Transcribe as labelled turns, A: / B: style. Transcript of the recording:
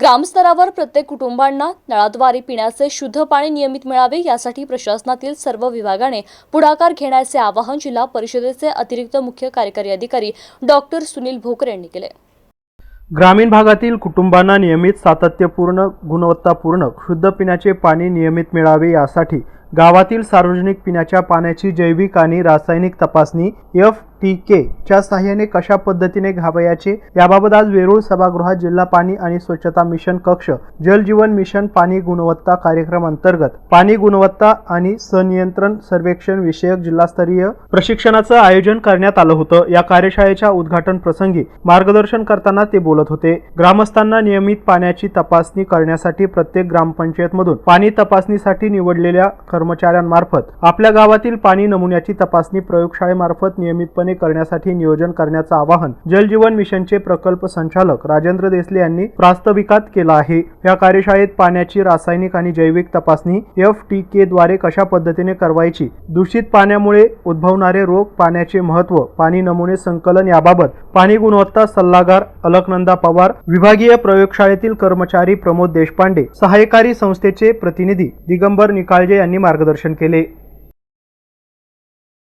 A: ग्रामस्तरावर प्रत्येक कुटुंबांना नळाद्वारे पिण्याचे शुद्ध पाणी नियमित मिळावे यासाठी प्रशासनातील सर्व विभागाने पुढाकार घेण्याचे आवाहन जिल्हा परिषदेचे अतिरिक्त मुख्य कार्यकारी अधिकारी डॉक्टर सुनील भोकर यांनी केले.
B: ग्रामीण भागातील कुटुंबांना नियमित सातत्यपूर्ण गुणवत्तापूर्ण शुद्ध पिण्याचे पाणी नियमित मिळावे यासाठी गावातील सार्वजनिक पिण्याच्या पाण्याची जैविक आणि रासायनिक तपासणी एफ टी के च्या सहाय्याने कशा पद्धतीने घ्यावयाचे याबाबत आज वेरूळ सभागृहात जिल्हा पाणी आणि स्वच्छता मिशन कक्ष जल जीवन मिशन पाणी गुणवत्ता कार्यक्रम अंतर्गत पाणी गुणवत्ता आणि सनियंत्रण सर्वेक्षण विषयक जिल्हास्तरीय प्रशिक्षणाचं आयोजन करण्यात आलं होतं. या कार्यशाळेच्या उद्घाटन प्रसंगी मार्गदर्शन करताना ते बोलत होते. ग्रामस्थांना नियमित पाण्याची तपासणी करण्यासाठी प्रत्येक ग्रामपंचायतमधून पाणी तपासणीसाठी निवडलेल्या कर्मचाऱ्यांमार्फत. आपल्या गावातील पाणी नमुन्याची तपासणी प्रयोगशाळेमार्फत नियमितपणे करण्यासाठी नियोजन करण्याचं आवाहन जल जीवन मिशनचे प्रकल्प संचालक राजेंद्र देसले यांनी प्रास्ताविकात केलं आहे. या कार्यशाळेत पाण्याची रासायनिक आणि जैविक तपासणी एफ टी के द्वारे कशा पद्धतीने करवायची दूषित पाण्यामुळे उद्भवणारे रोग पाण्याचे महत्त्व पाणी नमुने संकलन याबाबत पाणी गुणवत्ता सल्लागार अलकनंदा पवार विभागीय प्रयोगशाळेतील कर्मचारी प्रमोद देशपांडे सहायकारी संस्थेचे प्रतिनिधी दिगंबर निकाळजे यांनी मार्गदर्शन केले.